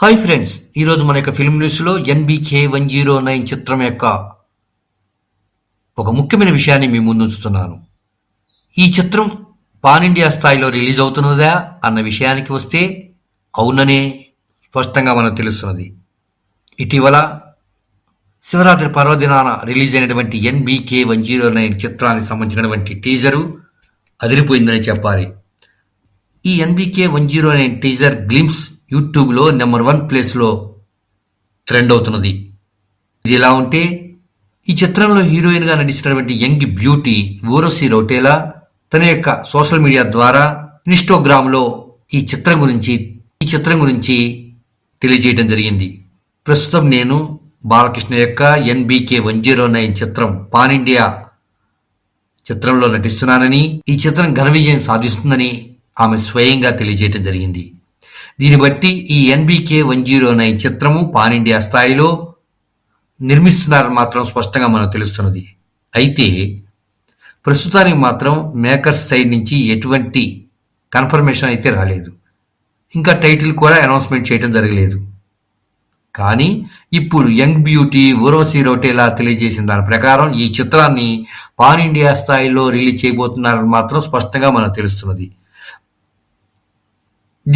Hi friends ఈరోజు మన యొక్క ఫిల్మ్ న్యూస్లో ఎన్బికే వన్ జీరో నైన్ చిత్రం యొక్క ఒక ముఖ్యమైన విషయాన్ని మీ ముందుంచుతున్నాను ఈ చిత్రం పాన్ ఇండియా స్థాయిలో రిలీజ్ అవుతున్నదా అన్న విషయానికి వస్తే అవుననే స్పష్టంగా మనకు తెలుస్తున్నది. ఇటీవల శివరాత్రి పర్వదినాన రిలీజ్ అయినటువంటి ఎన్బికే వన్ జీరో నైన్ చిత్రానికి సంబంధించినటువంటి టీజరు అదిరిపోయిందని చెప్పాలి. ఈ NBK one zero nine teaser glimpse యూట్యూబ్లో నెంబర్ వన్ ప్లేస్లో ట్రెండ్ అవుతున్నది. ఇది ఎలా ఉంటే ఈ చిత్రంలో హీరోయిన్గా నటించినటువంటి యంగ్ బ్యూటీ ఊరసి రౌటేలా తన యొక్క సోషల్ మీడియా ద్వారా ఇన్స్టాగ్రామ్లో ఈ చిత్రం గురించి ఈ చిత్రం గురించి తెలియజేయడం జరిగింది. ప్రస్తుతం నేను బాలకృష్ణ యొక్క ఎన్బీకే వన్ జీరో నైన్ చిత్రం పాన్ ఇండియా చిత్రంలో నటిస్తున్నానని ఈ చిత్రం ఘన విజయం సాధిస్తుందని ఆమె స్వయంగా తెలియజేయడం జరిగింది. దీన్ని బట్టి ఈ ఎన్బికే వన్ జీరో నైన్ చిత్రము పాన్ ఇండియా స్థాయిలో నిర్మిస్తున్నారని మాత్రం స్పష్టంగా మనకు తెలుస్తున్నది. అయితే ప్రస్తుతానికి మాత్రం మేకర్స్ సైడ్ నుంచి ఎటువంటి కన్ఫర్మేషన్ అయితే రాలేదు. ఇంకా టైటిల్ కూడా అనౌన్స్మెంట్ చేయడం జరగలేదు. కానీ ఇప్పుడు యంగ్ బ్యూటీ ఊర్వశి రోటేలా తెలియజేసిన దాని ప్రకారం ఈ చిత్రాన్ని పాన్ ఇండియా స్థాయిలో రిలీజ్ చేయబోతున్నారని మాత్రం స్పష్టంగా మనకు తెలుస్తున్నది.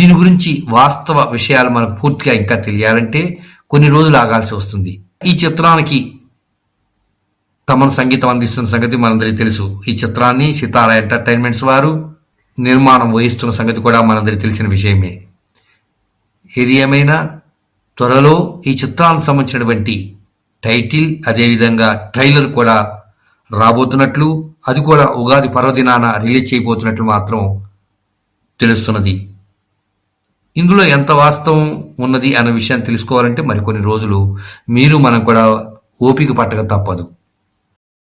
దీని గురించి వాస్తవ విషయాలు మనకు పూర్తిగా ఇంకా తెలియాలంటే కొన్ని రోజులు ఆగాల్సి వస్తుంది. ఈ చిత్రానికి తమను సంగీతం అందిస్తున్న సంగతి మనందరికీ తెలుసు. ఈ చిత్రాన్ని సితారా ఎంటర్టైన్మెంట్స్ వారు నిర్మాణం వహిస్తున్న సంగతి కూడా మనందరికీ తెలిసిన విషయమే. ఏది ఏమైనా త్వరలో ఈ చిత్రానికి సంబంధించినటువంటి టైటిల్ అదేవిధంగా ట్రైలర్ కూడా రాబోతున్నట్లు అది కూడా ఉగాది పర్వదినాన రిలీజ్ చేయబోతున్నట్లు మాత్రం తెలుస్తున్నది. ఇందులో ఎంత వాస్తవం ఉన్నది అన్న విషయాన్ని తెలుసుకోవాలంటే మరికొన్ని రోజులు మీరు మనం కూడా ఓపిక పట్టక తప్పదు.